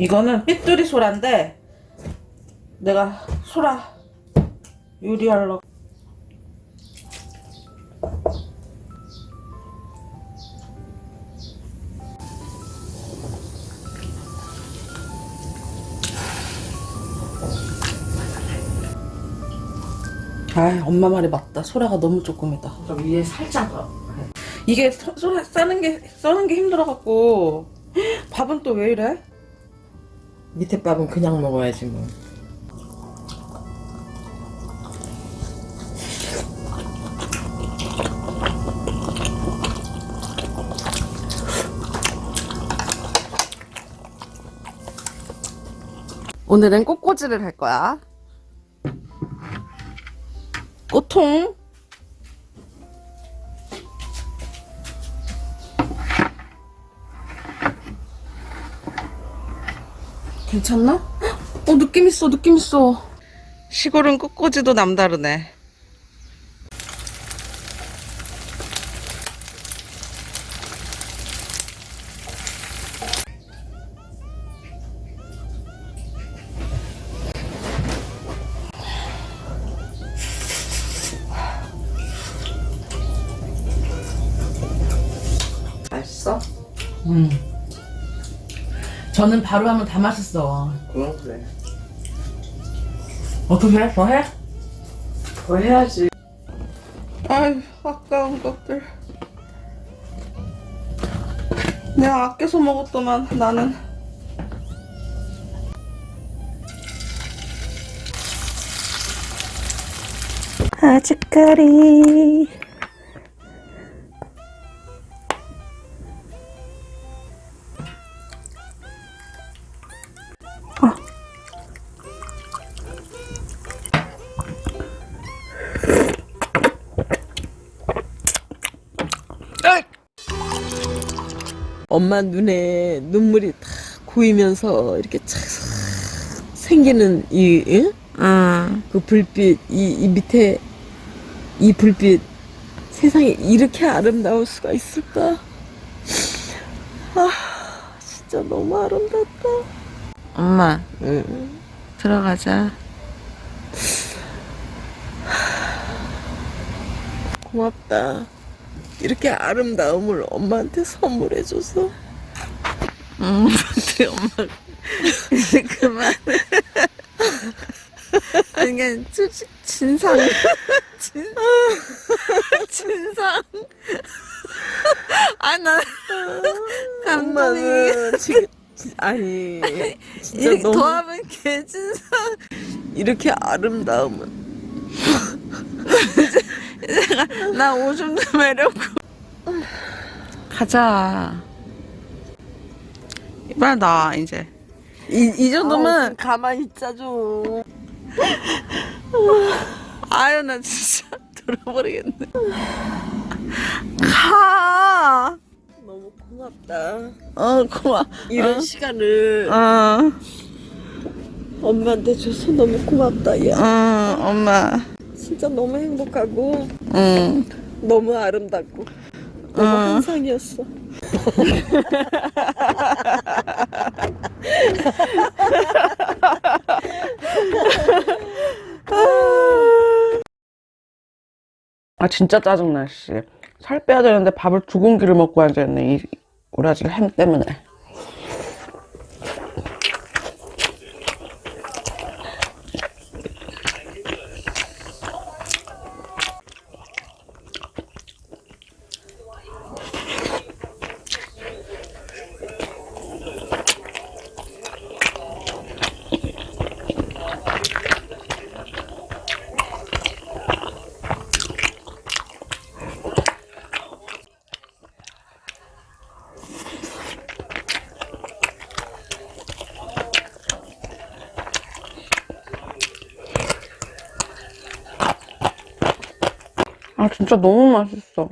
이거는 삐뚤이 소라인데 내가 소라 요리하려고 아 엄마 말이 맞다 소라가 너무 조금이다 좀 위에 살짝 더. 이게 소- 소라 싸는 게 써는 게 힘들어갖고 밥은 또 왜 이래? 밑에 밥은 그냥 먹어야지 뭐. 오늘은 꽃꽂이를 할 거야. 꽃통. 괜찮나? 어, 느낌 있어, 느낌 있어. 시골은 꽃꽂이도 남다르네. 맛있어? 음. 저는 바로 하면 다 맛있어. 그건 그래. 어떻게 해? 더 해? 더 해야지. 아유, 아까운 것들. 내가 아껴서 먹었더만 나는. 아주까리. 엄마 눈에 눈물이 다 고이면서 이렇게 착 생기는 이, 응? 응. 그 불빛, 이, 이 밑에 이 불빛 세상에 이렇게 아름다울 수가 있을까? 아, 진짜 너무 아름답다. 엄마, 응. 들어가자. 고맙다. 이렇게 아름다움을 엄마한테 선물해줘서. 응, 근데 엄마. 이제 그만. 아니, 그냥 솔직 진상. 진, 진상. 아, 나. 감동이. 엄마는 지금 지- 아니 진짜 이렇게 너무 더하면 개진상. 이렇게 아름다움은 나 오줌 좀 매려고. 가자. 빨리 나 이제. 이, 이 정도면 좀 가만히 있자 좀. 아유 나 진짜 돌아버리겠네. 가. 너무 고맙다. 어 고마. 이런 어. 시간을 어, 엄마한테 줘서 너무 고맙다. 야, 어, 엄마. 진짜 너무 행복하고 응. 너무 아름답고 너무 어. 환상이었어. 아 진짜 짜증나 씨. 살 빼야 되는데 밥을 두 공기를 먹고 앉아있네 이 오라지 햄 때문에. 아 진짜 너무 맛있어.